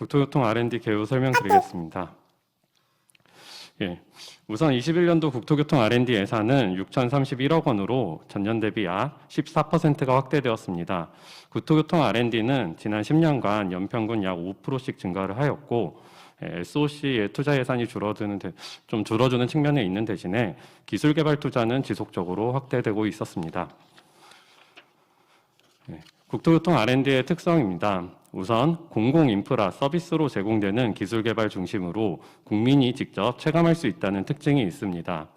국토교통 R&D 개요 설명드리겠습니다. 예, 우선 21년도 국토교통 R&D 예산은 6,031억 원으로 전년 대비 약 14%가 확대되었습니다. 국토교통 R&D는 지난 10년간 연평균 약 5%씩 증가를 하였고 예, SOC의 투자 예산이 줄어드는 대- 좀 줄어드는 측면에 있는 대신에 기술 개발 투자는 지속적으로 확대되고 있었습니다. 예, 국토교통 R&D의 특성입니다. 우선 공공 인프라 서비스로 제공되는 기술 개발 중심으로 국민이 직접 체감할 수 있다는 특징이 있습니다.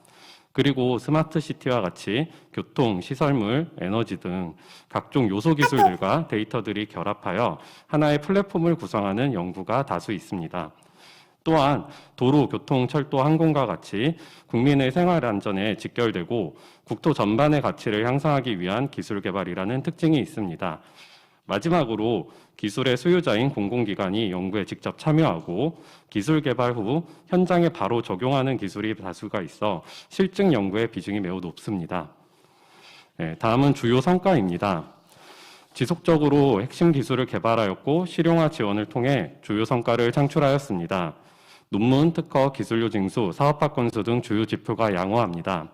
그리고 스마트 시티와 같이 교통, 시설물, 에너지 등 각종 요소 기술들과 데이터들이 결합하여 하나의 플랫폼을 구성하는 연구가 다수 있습니다. 또한 도로, 교통, 철도, 항공과 같이 국민의 생활 안전에 직결되고 국토 전반의 가치를 향상하기 위한 기술 개발이라는 특징이 있습니다. 마지막으로 기술의 소유자인 공공기관이 연구에 직접 참여하고 기술 개발 후 현장에 바로 적용하는 기술이 다수가 있어 실증 연구의 비중이 매우 높습니다. 네, 다음은 주요 성과입니다. 지속적으로 핵심 기술을 개발하였고 실용화 지원을 통해 주요 성과를 창출하였습니다. 논문, 특허, 기술료 징수, 사업화 건수 등 주요 지표가 양호합니다.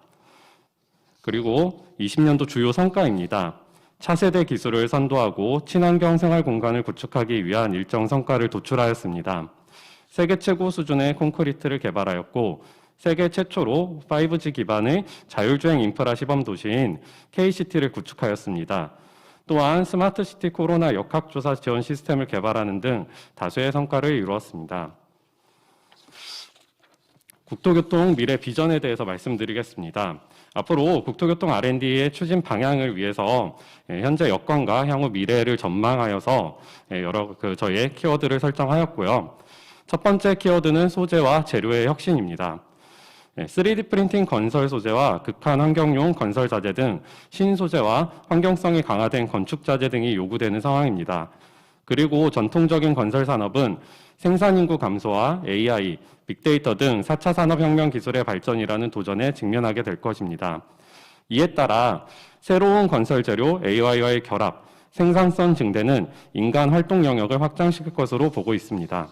그리고 20년도 주요 성과입니다. 차세대 기술을 선도하고 친환경 생활 공간을 구축하기 위한 일정 성과를 도출하였습니다. 세계 최고 수준의 콘크리트를 개발하였고 세계 최초로 5G 기반의 자율주행 인프라 시범 도시인 K시티를 구축하였습니다. 또한 스마트 시티 코로나 역학조사 지원 시스템을 개발하는 등 다수의 성과를 이루었습니다. 국토교통 미래 비전에 대해서 말씀드리겠습니다. 앞으로 국토교통 R&D의 추진 방향을 위해서 예, 현재 여건과 향후 미래를 전망하여서 예, 여러 그 저희의 키워드를 설정하였고요. 첫 번째 키워드는 소재와 재료의 혁신입니다. 예, 3D 프린팅 건설 소재와 극한 환경용 건설 자재 등 신소재와 환경성이 강화된 건축 자재 등이 요구되는 상황입니다. 그리고 전통적인 건설 산업은 생산 인구 감소와 AI, 빅데이터 등 4차 산업혁명 기술의 발전이라는 도전에 직면하게 될 것입니다. 이에 따라 새로운 건설 재료 AI와의 결합, 생산성 증대는 인간 활동 영역을 확장시킬 것으로 보고 있습니다.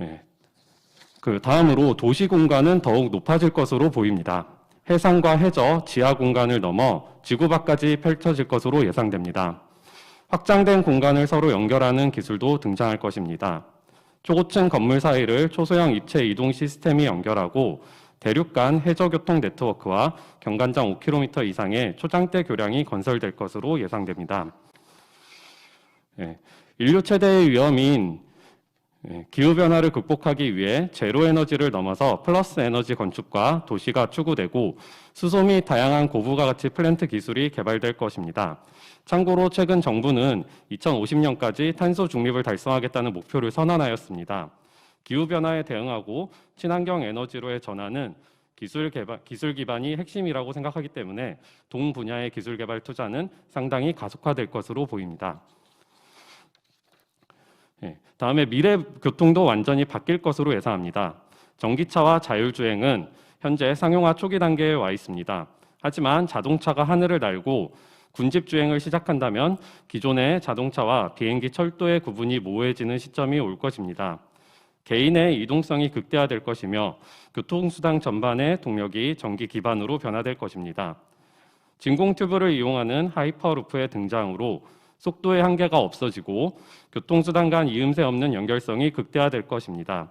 예, 그 다음으로 도시 공간은 더욱 높아질 것으로 보입니다. 해상과 해저, 지하 공간을 넘어 지구 밖까지 펼쳐질 것으로 예상됩니다. 확장된 공간을 서로 연결하는 기술도 등장할 것입니다. 초고층 건물 사이를 초소형 입체 이동 시스템이 연결하고 대륙 간 해저교통 네트워크와 경관장 5km 이상의 초장대 교량이 건설될 것으로 예상됩니다. 예, 인류 최대의 위험인 예, 기후변화를 극복하기 위해 제로 에너지를 넘어서 플러스 에너지 건축과 도시가 추구되고 수소 및 다양한 고부가 가치 플랜트 기술이 개발될 것입니다. 참고로 최근 정부는 2050년까지 탄소 중립을 달성하겠다는 목표를 선언하였습니다. 기후변화에 대응하고 친환경 에너지로의 전환은 기술 개발, 기술 기반이 핵심이라고 생각하기 때문에 동 분야의 기술 개발 투자는 상당히 가속화될 것으로 보입니다. 예, 다음에 미래 교통도 완전히 바뀔 것으로 예상합니다. 전기차와 자율주행은 현재 상용화 초기 단계에 와 있습니다. 하지만 자동차가 하늘을 날고 군집 주행을 시작한다면 기존의 자동차와 비행기 철도의 구분이 모호해지는 시점이 올 것입니다. 개인의 이동성이 극대화될 것이며 교통수단 전반의 동력이 전기 기반으로 변화될 것입니다. 진공 튜브를 이용하는 하이퍼루프의 등장으로 속도의 한계가 없어지고 교통수단 간 이음새 없는 연결성이 극대화될 것입니다.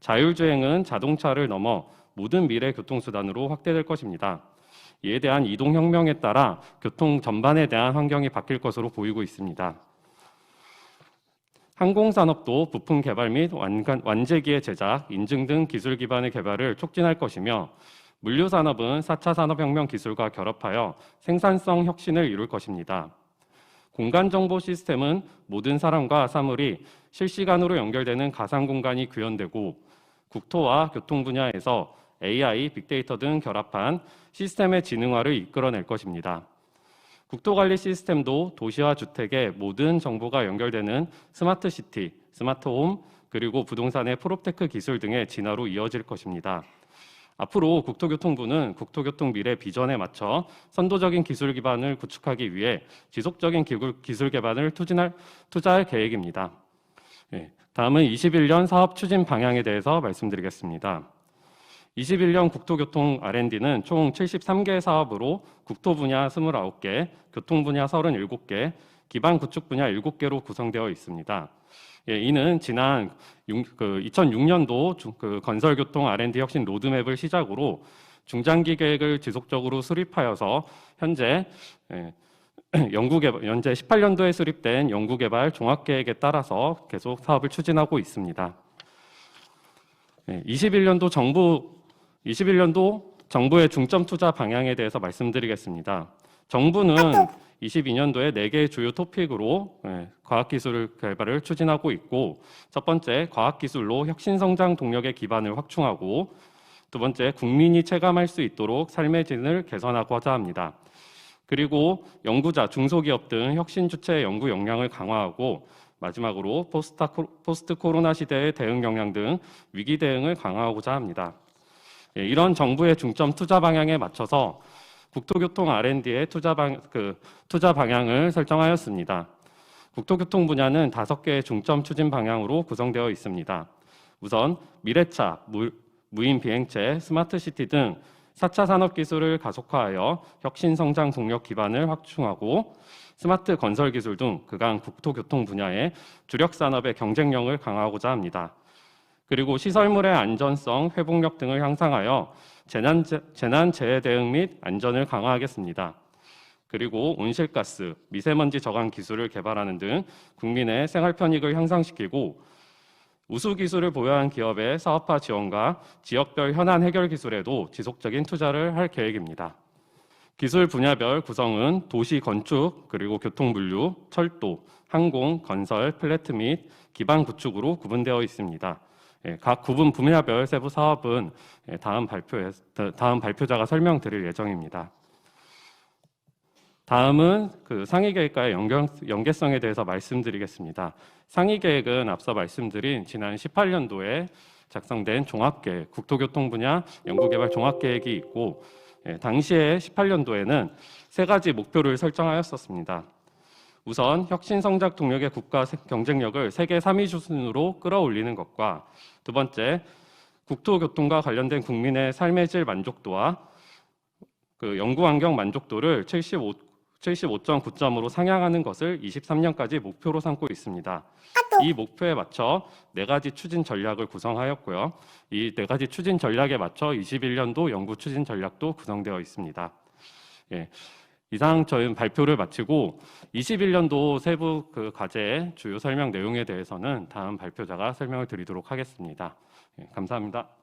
자율주행은 자동차를 넘어 모든 미래 교통수단으로 확대될 것입니다. 이에 대한 이동혁명에 따라 교통 전반에 대한 환경이 바뀔 것으로 보이고 있습니다. 항공산업도 부품 개발 및 완제기의 제작, 인증 등 기술 기반의 개발을 촉진할 것이며 물류산업은 4차 산업혁명 기술과 결합하여 생산성 혁신을 이룰 것입니다. 공간 정보 시스템은 모든 사람과 사물이 실시간으로 연결되는 가상 공간이 구현되고 국토와 교통 분야에서 AI, 빅데이터 등 결합한 시스템의 지능화를 이끌어낼 것입니다. 국토관리 시스템도 도시와 주택의 모든 정보가 연결되는 스마트 시티, 스마트 홈, 그리고 부동산의 프롭테크 기술 등의 진화로 이어질 것입니다. 앞으로 국토교통부는 국토교통 미래 비전에 맞춰 선도적인 기술 기반을 구축하기 위해 지속적인 기술, 개발을 투진할, 투자할 계획입니다. 예, 다음은 21년 사업 추진 방향에 대해서 말씀드리겠습니다. 21년 국토교통 R&D는 총 73개 사업으로 국토 분야 29개, 교통 분야 37개, 기반 구축 분야 7개로 구성되어 있습니다. 예, 이는 지난 2006년도 그 건설교통 R&D 혁신 로드맵을 시작으로 중장기 계획을 지속적으로 수립하여서 현재 예, 연구개발, 현재 18년도에 수립된 연구개발 종합계획에 따라서 계속 사업을 추진하고 있습니다. 네, 21년도 정부 21년도 정부의 중점 투자 방향에 대해서 말씀드리겠습니다. 정부는 22년도에 4개의 주요 토픽으로 예, 과학기술 개발을 추진하고 있고 첫 번째 과학기술로 혁신성장 동력의 기반을 확충하고 두 번째 국민이 체감할 수 있도록 삶의 질을 개선하고자 합니다. 그리고 연구자, 중소기업 등 혁신 주체 연구 역량을 강화하고 마지막으로 포스트 코로나 시대의 대응 역량 등 위기 대응을 강화하고자 합니다. 예, 이런 정부의 중점 투자 방향에 맞춰서 국토교통 R&D의 투자 방, 그, 투자 방향을 설정하였습니다. 국토교통 분야는 다섯 개의 중점 추진 방향으로 구성되어 있습니다. 우선 미래차, 무, 무인 비행체, 스마트 시티 등 4차 산업 기술을 가속화하여 혁신 성장 동력 기반을 확충하고 스마트 건설 기술 등 그간 국토교통 분야의 주력 산업의 경쟁력을 강화하고자 합니다. 그리고 시설물의 안전성, 회복력 등을 향상하여 재난, 재난 재해 대응 및 안전을 강화하겠습니다. 그리고 온실가스, 미세먼지 저감 기술을 개발하는 등 국민의 생활 편익을 향상시키고 우수 기술을 보유한 기업의 사업화 지원과 지역별 현안 해결 기술에도 지속적인 투자를 할 계획입니다. 기술 분야별 구성은 도시 건축, 그리고 교통 분류, 철도, 항공, 건설, 플래트 및 기반 구축으로 구분되어 있습니다. 예, 각 구분 분야별 세부 사업은 예, 다음 발표에 다음 발표자가 설명드릴 예정입니다. 다음은 그 상위 계획과의 연결, 연계 성에 대해서 말씀드리겠습니다. 상위 계획은 앞서 말씀드린 지난 18년도에 작성된 종합계획, 국토교통 분야 연구개발 종합계획이 있고 예, 당시에 18년도에는 세 가지 목표를 설정하였었습니다. 우선 혁신 성장 동력의 국가 경쟁력을 세계 3위 수준으로 끌어올리는 것과 두 번째 국토교통과 관련된 국민의 삶의 질 만족도와 그 연구 환경 만족도를 75 75.9점으로 상향하는 것을 23년까지 목표로 삼고 있습니다. 이 목표에 맞춰 네 가지 추진 전략을 구성하였고요. 이 네 가지 추진 전략에 맞춰 21년도 연구 추진 전략도 구성되어 있습니다. 예, 이상 저희 발표를 마치고 21년도 세부 그 과제의 주요 설명 내용에 대해서는 다음 발표자가 설명을 드리도록 하겠습니다. 예, 감사합니다.